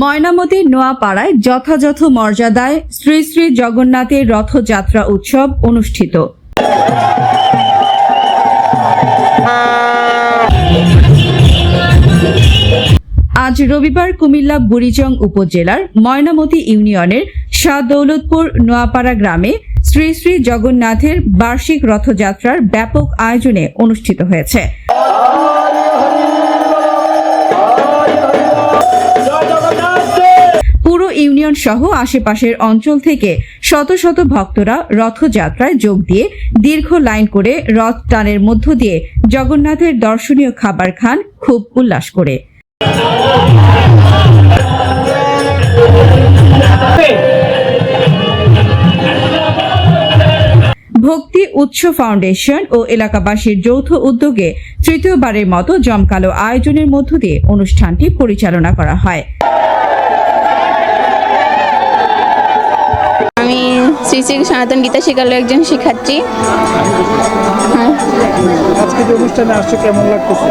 ময়নামতির নোয়াপাড়ায় যথাযথ মর্যাদায় শ্রী শ্রী জগন্নাথের রথযাত্রা উৎসব অনুষ্ঠিত। আজ রবিবার কুমিল্লা বুড়িচং উপজেলার ময়নামতি ইউনিয়নের শাহ দৌলতপুর নোয়াপাড়া গ্রামে শ্রী শ্রী জগন্নাথের বার্ষিক রথযাত্রার ব্যাপক আয়োজনে অনুষ্ঠিত হয়েছে। ইউনিয়ন সহ আশেপাশের অঞ্চল থেকে শত শত ভক্তরা রথযাত্রায় যোগ দিয়ে দীর্ঘ লাইন করে রথ টানের মধ্য দিয়ে জগন্নাথের দর্শনীয় খাবার খান খুব উল্লাস করে। ভক্তি উৎস ফাউন্ডেশন ও এলাকাবাসীর যৌথ উদ্যোগে তৃতীয়বারের মতো জমকালো আয়োজনের মধ্য দিয়ে অনুষ্ঠানটি পরিচালনা করা হয়। শ্রী শ্রী সনাতন গীতা শিক্ষালয় একজন শিক্ষার্থী। হ্যাঁ। আজকে যে অনুষ্ঠানে আসছো কেমন লাগতেছে?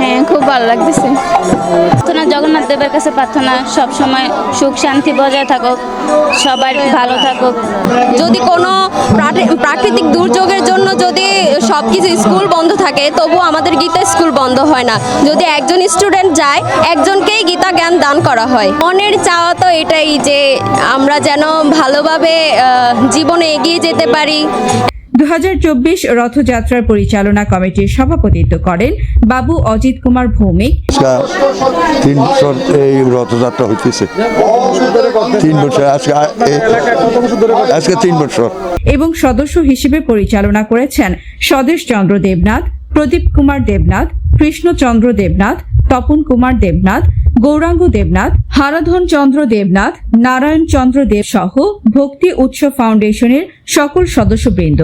হ্যাঁ খুব ভালো লাগতেছে। প্রার্থনা জগন্নাথ দেবের কাছে প্রার্থনা সব সময় সুখ শান্তি বজায় থাকুক সবাই ভালো থাকুক। যদি কোনো প্রাকৃ- প্রাকৃতিক দুর্যোগের জন্য যদি সব কিছু স্কুল বন্ধ থাকে, তবু আমাদের গীতা স্কুল বন্ধ হয় না। যদি একজন স্টুডেন্ট যায়, একজনকেই গীতা জ্ঞান দান করা হয়। মনের চাওয়া তো এটাই যে আমরা যেন ভালোভাবে জীবনে এগিয়ে যেতে পারি। দু রথযাত্রার পরিচালনা কমিটির সভাপতিত্ব করেন বাবু অজিত কুমার ভৌমিক। তিন বছর এই রথযাত্রা হইতেছে। তিন বছর আজকে তিন বছর। এবং সদস্য হিসেবে পরিচালনা করেছেন স্বদেশ চন্দ্র দেবনাথ প্রদীপ কুমার দেবনাথ কৃষ্ণচন্দ্র দেবনাথ তপন কুমার দেবনাথ গৌরাঙ্গ দেবনাথ হারাধন চন্দ্র দেবনাথ নারায়ণ চন্দ্র দেব সহ ভক্তি উৎস ফাউন্ডেশনের সকল সদস্যবৃন্দ।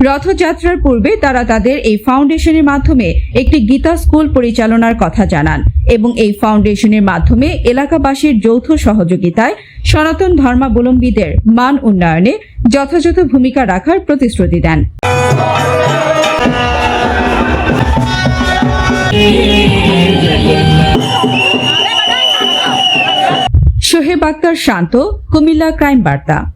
রথযাত্রার পূর্বে তারা তাদের এই ফাউন্ডেশনের মাধ্যমে একটি গীতা স্কুল পরিচালনার কথা জানান এবং এই ফাউন্ডেশনের মাধ্যমে এলাকাবাসীর যৌথ সহযোগিতায় সনাতন ধর্মাবলম্বীদের মান উন্নয়নে যথাযথ ভূমিকা রাখার প্রতিশ্রুতি দেন। সোহেব আক্তার শান্ত, কুমিল্লা ক্রাইম বার্তা।